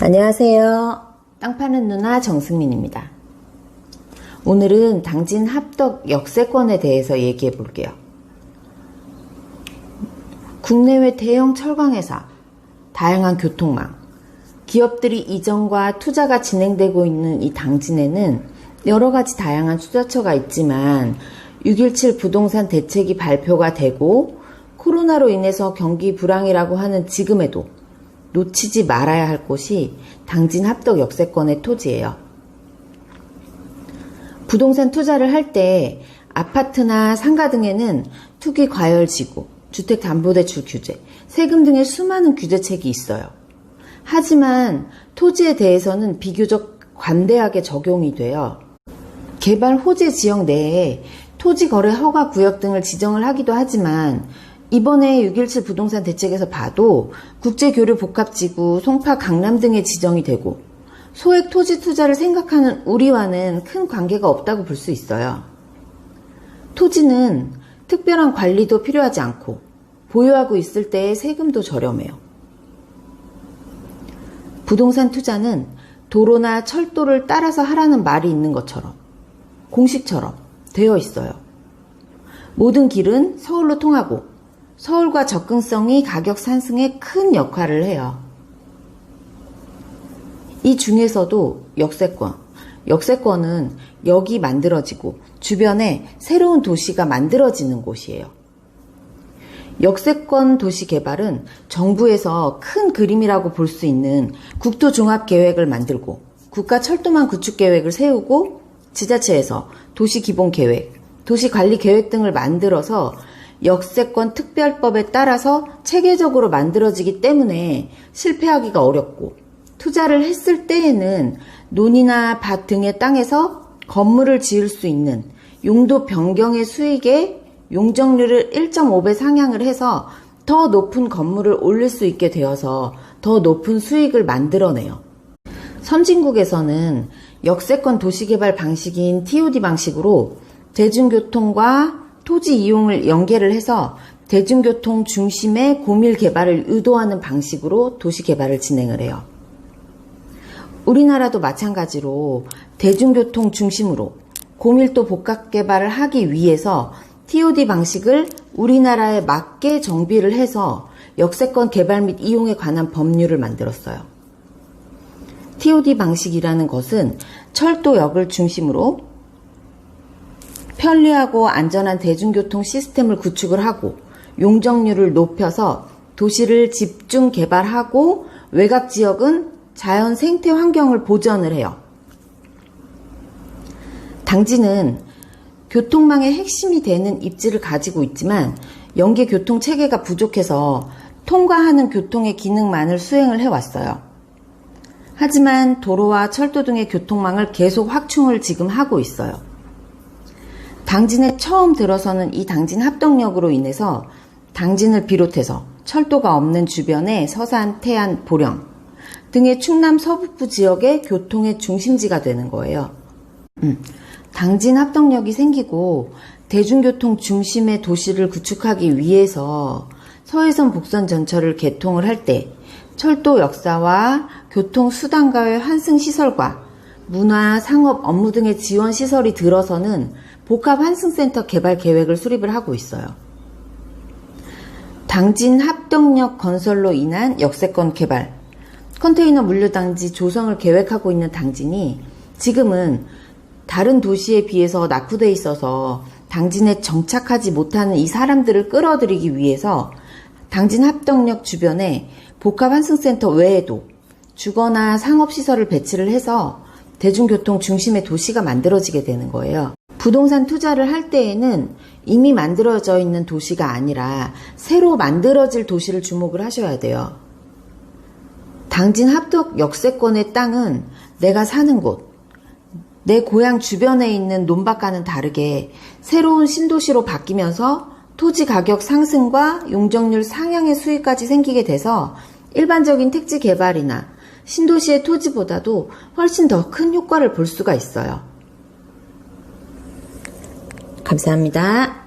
안녕하세요. 땅 파는 누나 정승민입니다. 오늘은 당진 합덕 역세권에 대해서 얘기해 볼게요. 국내외 대형 철강회사, 다양한 교통망, 기업들이 이전과 투자가 진행되고 있는 이 당진에는 여러 가지 다양한 투자처가 있지만 6.17 부동산 대책이 발표가 되고 코로나로 인해서 경기 불황이라고 하는 지금에도 놓치지 말아야 할 곳이 당진 합덕 역세권의 토지예요. 부동산 투자를 할 때 아파트나 상가 등에는 투기 과열 지구, 주택 담보대출 규제, 세금 등의 수많은 규제책이 있어요. 하지만 토지에 대해서는 비교적 관대하게 적용이 돼요. 개발 호재 지역 내에 토지 거래 허가 구역 등을 지정을 하기도 하지만 이번에 6.17 부동산 대책에서 봐도 국제교류 복합지구, 송파, 강남 등에 지정이 되고 소액 토지 투자를 생각하는 우리와는 큰 관계가 없다고 볼 수 있어요. 토지는 특별한 관리도 필요하지 않고 보유하고 있을 때의 세금도 저렴해요. 부동산 투자는 도로나 철도를 따라서 하라는 말이 있는 것처럼 공식처럼 되어 있어요. 모든 길은 서울로 통하고 서울과 접근성이 가격 상승에 큰 역할을 해요. 이 중에서도 역세권, 역세권은 역이 만들어지고 주변에 새로운 도시가 만들어지는 곳이에요. 역세권 도시 개발은 정부에서 큰 그림이라고 볼 수 있는 국토 종합 계획을 만들고 국가 철도망 구축 계획을 세우고 지자체에서 도시 기본 계획, 도시 관리 계획 등을 만들어서 역세권 특별법에 따라서 체계적으로 만들어지기 때문에 실패하기가 어렵고 투자를 했을 때에는 논이나 밭 등의 땅에서 건물을 지을 수 있는 용도 변경의 수익에 용적률을 1.5배 상향을 해서 더 높은 건물을 올릴 수 있게 되어서 더 높은 수익을 만들어내요. 선진국에서는 역세권 도시개발 방식인 TOD 방식으로 대중교통과 토지 이용을 연계를 해서 대중교통 중심의 고밀 개발을 의도하는 방식으로 도시 개발을 진행을 해요. 우리나라도 마찬가지로 대중교통 중심으로 고밀도 복합 개발을 하기 위해서 TOD 방식을 우리나라에 맞게 정비를 해서 역세권 개발 및 이용에 관한 법률을 만들었어요. TOD 방식이라는 것은 철도역을 중심으로 편리하고 안전한 대중교통 시스템을 구축을 하고 용적률을 높여서 도시를 집중 개발하고 외곽 지역은 자연 생태 환경을 보전을 해요. 당지는 교통망의 핵심이 되는 입지를 가지고 있지만 연계 교통 체계가 부족해서 통과하는 교통의 기능만을 수행을 해왔어요. 하지만 도로와 철도 등의 교통망을 계속 확충을 지금 하고 있어요. 당진에 처음 들어서는 이 당진 합동역으로 인해서 당진을 비롯해서 철도가 없는 주변의 서산, 태안, 보령 등의 충남 서북부 지역의 교통의 중심지가 되는 거예요. 음, 당진 합동역이 생기고 대중교통 중심의 도시를 구축하기 위해서 서해선 복선 전철을 개통을 할 때 철도 역사와 교통 수단과의 환승 시설과 문화, 상업, 업무 등의 지원 시설이 들어서는 복합 환승센터 개발 계획을 수립을 하고 있어요. 당진 합동역 건설로 인한 역세권 개발, 컨테이너 물류단지 조성을 계획하고 있는 당진이 지금은 다른 도시에 비해서 낙후돼 있어서 당진에 정착하지 못하는 이 사람들을 끌어들이기 위해서 당진 합동역 주변에 복합 환승센터 외에도 주거나 상업시설을 배치를 해서 대중교통 중심의 도시가 만들어지게 되는 거예요. 부동산 투자를 할 때에는 이미 만들어져 있는 도시가 아니라 새로 만들어질 도시를 주목을 하셔야 돼요. 당진 합덕 역세권의 땅은 내가 사는 곳, 내 고향 주변에 있는 논밭과는 다르게 새로운 신도시로 바뀌면서 토지 가격 상승과 용적률 상향의 수익까지 생기게 돼서 일반적인 택지 개발이나 신도시의 토지보다도 훨씬 더 큰 효과를 볼 수가 있어요. 감사합니다.